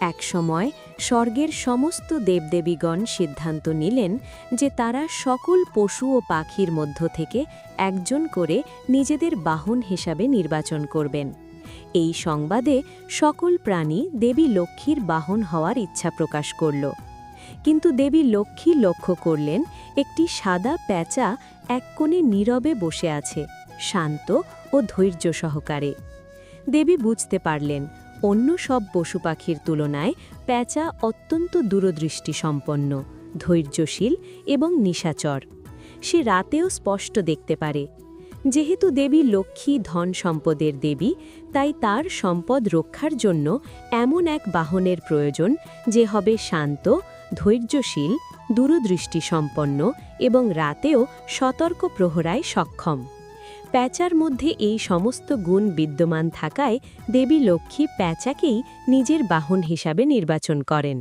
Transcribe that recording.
একসময় স্বর্গের সমস্ত দেবদেবীগণ সিদ্ধান্ত নিলেন যে তারা সকল পশু ও পাখির মধ্য থেকে একজন করে নিজেদের বাহন হিসাবে নির্বাচন করবেন। এই সংবাদে সকল প্রাণী দেবী লক্ষ্মীর বাহন হওয়ার ইচ্ছা প্রকাশ করল। কিন্তু দেবী লক্ষ্মী লক্ষ্য করলেন, একটি সাদা প্যাঁচা এক কোণে নীরবে বসে আছে, শান্ত ও ধৈর্য সহকারে। দেবী বুঝতে পারলেন অন্য সব পশু পাখির তুলনায় প্যাঁচা অত্যন্ত দূরদৃষ্টি সম্পন্ন ধৈর্যশীল এবং নিশাচর। সে রাতেও স্পষ্ট দেখতে পারে। যেহেতু দেবী লক্ষ্মী ধন সম্পদের দেবী, তাই তার সম্পদ রক্ষার জন্য এমন এক বাহনের প্রয়োজন যে হবে শান্ত, ধৈর্যশীল দূরদৃষ্টি সম্পন্ন এবং রাতেও সতর্ক প্রহরায় সক্ষম। প্যাঁচার মধ্যে এই সমস্ত গুণ বিদ্যমান থাকায় দেবী লক্ষ্মী প্যাঁচাকেই নিজের বাহন হিসাবে নির্বাচন করেন।